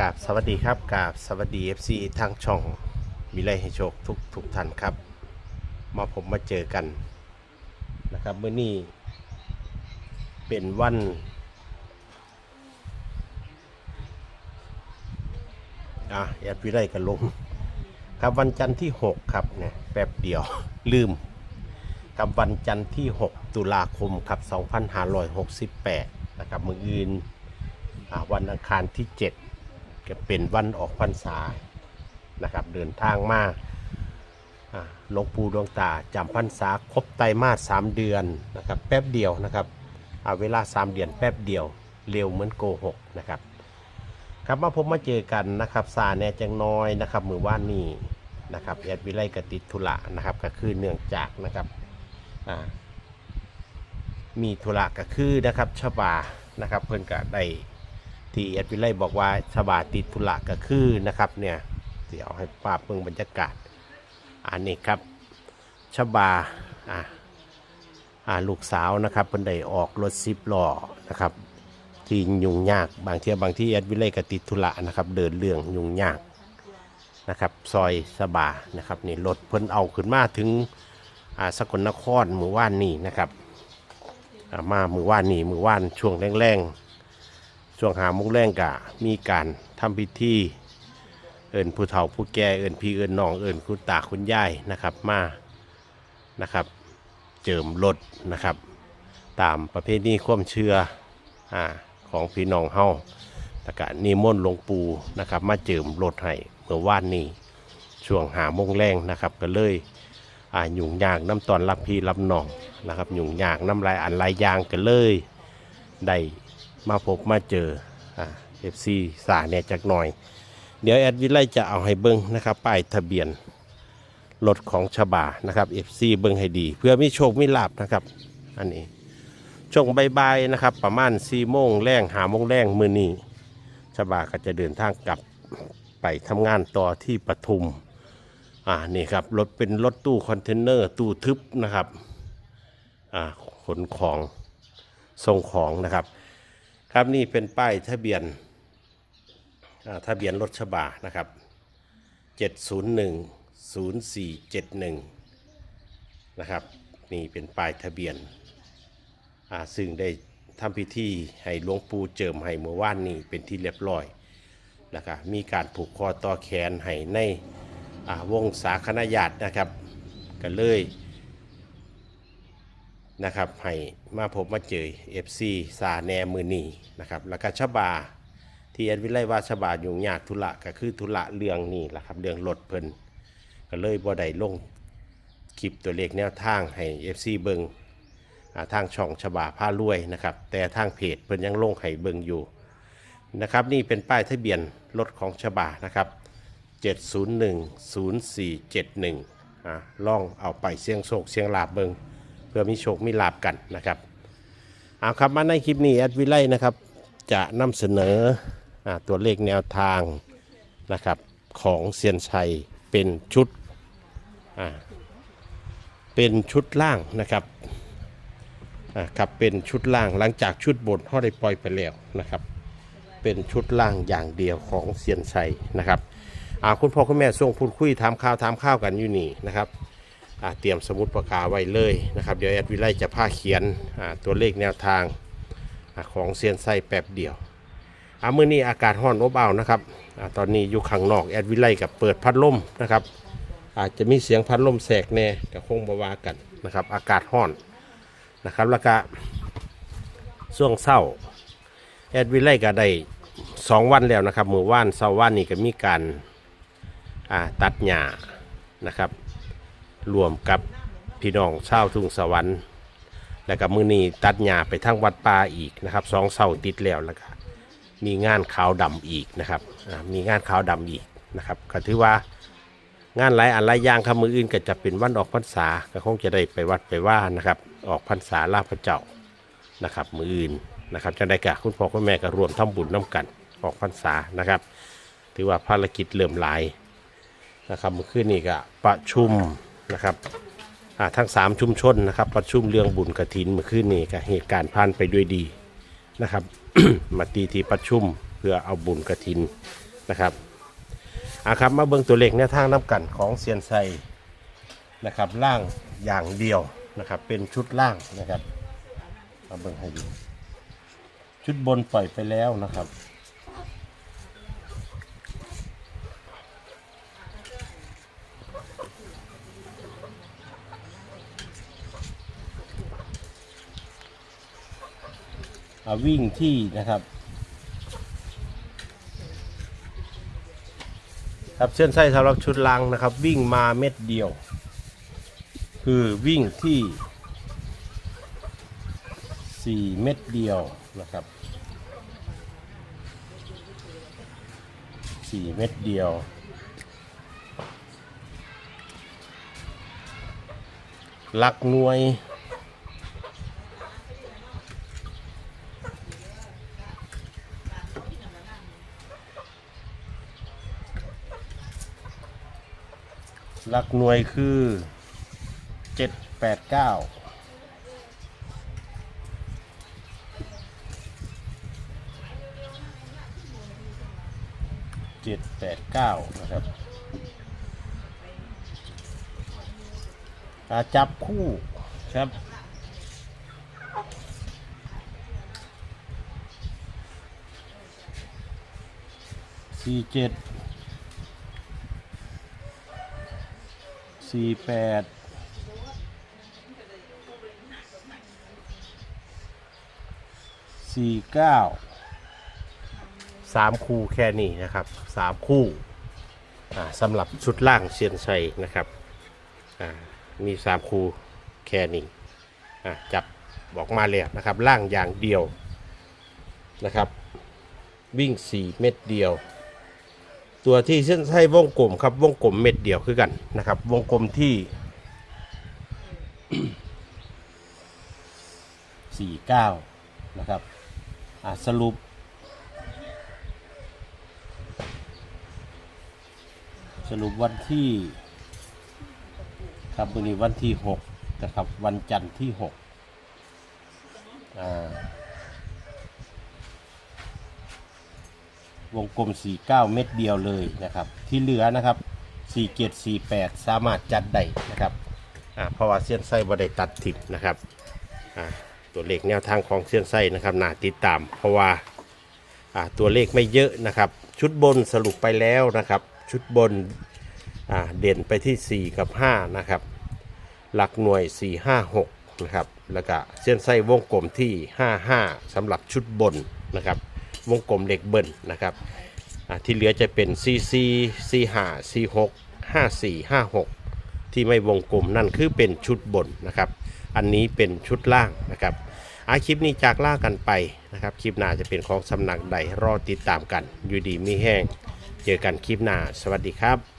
กราบสวัสดีครับกราบสวัสดี FC ทางช่องวิไลให้โชคทุกทุกท่านครับ มาผมมาเจอกันนะครับเมื่อนี้เป็นวัน อะแอดวิไลกันลง ครับวันจันทร์ที่ 6 ครับเนี่ยแป๊บเดียวลืม กับวันจันทร์ที่ 6 ตุลาคมครับ 2568 นะครับมืออื่นอ่าวันอังคารที่ 7 ก็เป็นวันออกพรรษานะครับ เดินทางมาหลวงปู่ดวงตาจำพรรษาครบไตรมาสสามเดือนนะครับ แป๊บเดียวนะครับเอาเวลา 3 เดือนแป๊บเดียวเร็วเหมือนโกหกนะครับ ครับมาพบมาเจอกันนะครับซาแน่จังน้อยนะครับมือว่านนี่นะครับแอดวิไลกติดธุระนะครับก็คือเนื่องจากนะครับมีธุระก็คือนะครับชบานะครับเพิ่อนก็ได้ ที่แอดวิไลบอกว่าชบาติดธุระก็คือนะครับเนี่ยเดี๋ยวให้ภาพเบิ่งบรรยากาศ อันนี้ครับชบาอ่าอ่าลูกสาวนะครับเพิ่นได้ออกรถซิปล้อนะครับที่ยุ่งยากบางเที่ยบางที่แอดวิเลยกติดธุระนะครับ เดินเรื่องยุ่งยากนะครับซอยสบานะครับนี่รถเพิ่นเอาขึ้นมาถึงอ่าสกลนครมือว่านนี่นะครับอ่ามามือว่านนี่มือว่านช่วงแรงๆ ช่วงหามุกแรงกะมีการทำพิธีเอินผู้เฒ่าผู้แก่เอินพี่เอินน้องเอินคุณตาคุณยายนะครับมานะครับเจิมรถนะครับ ตามประเพณีความเชื่ออาของพี่น้องเฮาแล้วก็นิมนต์หลวงปู่นะครับ มาเจิมรถให้เมื่อวานนี้ช่วงหามงแรงนะครับ ก็เลยอ่าหยุ่งยากน้ำตอนรับพี่รับน้องนะครับหยุ่งยากน้ำลายอันลายยางก็เลยได้ มาพบมาเจออ่าเอฟซีสาเนี่ยจักหน่อย เดี๋ยวแอดวิไลจะเอาให้เบิ้งนะครับป้ายทะเบียนรถของฉบานะครับเอฟซีเบิ้งให้ดี เพื่อมีโชคมีลาบนะครับ อันนี้ช่วงใบๆนะครับ ประมาณ4โมงแรงหาโมงแรงมือนี้ชบาก็จะเดินทางกลับไปทำงานต่อที่ปทุมอ่านี่ครับรถเป็นรถตู้คอนเทนเนอร์ตู้ทึบนะครับอ่าขนของส่งของนะครับ ครับนี่เป็นป้ายทะเบียนอ่าทะเบียนรถชบานะครับ 701 0471 นะครับ นี่เป็นป้ายทะเบียนอ่าซึ่งได้ทำพิธีให้หลวงปู่เจิมให้เมื่อวานนี้เป็นที่เรียบร้อยแล้วก็มีการผูกคอต่อแขนให้ในอ่าวงสาคณะญาตินะครับก็เลย นะครับให้มาพบมาเจอ FC ซาแนมือนีนะครับแล้วก็ชบาที่แอดวิไลว่าชบาอยุ่ยากธุระก็คือธุระเรื่องนี้แหละครับเรื่องรถเพิ่นก็เลยบ่ได้ลงคลิปตัวเลขแนวทางให้ FC เบิงอ่าทางช่องฉบาผ้ารวยนะครับแต่ทางเพจเพิ่นยังลงให้เบิงอยู่นะครับนี่เป็นป้ายทะเบียนรถของฉบานะครับ 7010471อ่าล่องเอาไปเสียงโศกเสียงลาบเบิง พื่อมีโชคมีลาบกันนะครับเอาครับมาในคลิปนี้แอดวิไลนะครับจะนำเสนออตัวเลขแนวทางนะครับของเซียนชัยเป็นชุดเป็นชุดล่างนะครับครับเป็นชุดล่างหลังจากชุดบนเขาได้ปล่อยไปแล้วนะครับ เป็นชุดล่างอย่างเดียวของเซียนชัยนะครับคุณพ่อคุณแม่ส่งพูดคุยถามข่าวถามข้าวกันอยู่นี่นะครับ เตรียมสมุดปากกาไว้เลยนะครับเดี๋ยวแอดวิไลจะพาเขียนตัวเลขแนวทางอของเซียนไซแป๊บเดียวอามื่อนี้อากาศร้อนอบอ้าวนะครับอตอนนี้อยู่ข้างนอกแอดวิไลกับเปิดพัดลมนะครับ อาจจะมีเสียงพัดลมแสกแน่ก็คงบาวากันนะครับ อากาศร้อนนะครับแล้วก็ช่วงเศร้าแอดวิไลก็ได้สองวันแล้วนะครับมือว่านเศร้าว่านนี่ก็มีการตัดหญ้านะครับ รวมกับพี่น้องชาวทุ่งสวรรค์ แล้วก็มือนี้ตัดหญ้าไปทั้งวัดป่าอีกนะครับสองเศร้าติดแล้วแล้วก็มีงานขาวดำอีกนะครับมีงานขาวดำอีกนะครับก็ถือว่างานหลายอันหลายอย่างครับมืออื่นก็จะเป็นวันออกพรรษาก็คงจะได้ไปวัดไปว่านะครับ ออกพรรษาลาพระเจ้านะครับมืออื่นนะครับจะได้กะคุณพ่อคุณแม่ก็รวมทำบุญน้กันออกพรรษานะครับ ถือว่าภารกิจเริ่มหลายนะครับเมื่อคืนนี้ก็ประชุม นะครับทั้งสามชุมชนนะครับประชุมเรื่องบุญกระถินเมื่อคืนนี้ก็เหตุการณ์ผ่านไปด้วยดีนะครับ มาตีที่ประชุมเพื่อเอาบุญกระถินนะครับอาครับมาเบิ่งตัวเลขแนวทางน้ำกันของเซียนไซนะครับล่างอย่างเดียวนะครับเป็นชุดล่างนะครับเอาเบิ่งให้ดูชุดบนปล่อยไปแล้วนะครับ วิ่งที่นะครับ ครับเส้นไส้สำหรับชุดลังนะครับ วิ่งมาเม็ดเดียว คือวิ่งที่ 4 เม็ดเดียวนะครับ 4 เม็ดเดียวหลักหน่วย หลักหน่วยคือเจ็ดแปดเก้าเจ็ดแปดเก้านะครับอาจับคู่ครับสี่เจ็ด สี่แปดสี่เก้าสามคู่แค่นี้นะครับสามคู่อ่าสำหรับชุดล่างเซียนชัยนะครับอ่ามีสามคู่แค่นี้อ่าจับบอกมาเลยนะครับล่างอย่างเดียวนะครับ วิ่ง 4 เม็ดเดียว ตัวที่เส้นใช้วงกลมครับ วงกลมเม็ดเดียวคือกันนะครับ วงกลมที่สี่เก้านะครับสรุป สรุปวันที่ ครับวันนี้วันที่หกนะครับ วันจันทร์ที่หกอ่า วงกลม 49 เม็ดเดียวเลยนะครับ ที่เหลือนะครับ47 48 สามารถจัดได้นะครับอ่าเพราะว่าเส้นไส้บ่ได้ตัดทิมนะครับอ่าตัวเลขแนวทางของเส้นไส้นะครับน่าติดตาม เพราะว่าอ่าตัวเลขไม่เยอะนะครับ ชุดบนสรุปไปแล้วนะครับ ชุดบนอ่าเด่นไปที่ 4 กับ 5 นะครับ หลักหน่วย 4 5 6 นะครับ แล้วก็เส้นไส้วงกลมที่ 55สำหรับชุดบนนะครับ วงกลมเหล็กเบิ้ลนะครับที่เหลือจะเป็น CC C5 C6 54 56 ที่ไม่วงกลมนั่นคือเป็นชุดบนนะครับ อันนี้เป็นชุดล่างนะครับอาคลิปนี้จากล่ากันไปนะครับ คลิปหน้าจะเป็นของสำนักใดรอติดตามกัน อยู่ดีมีแห้ง เจอกันคลิปหน้า สวัสดีครับ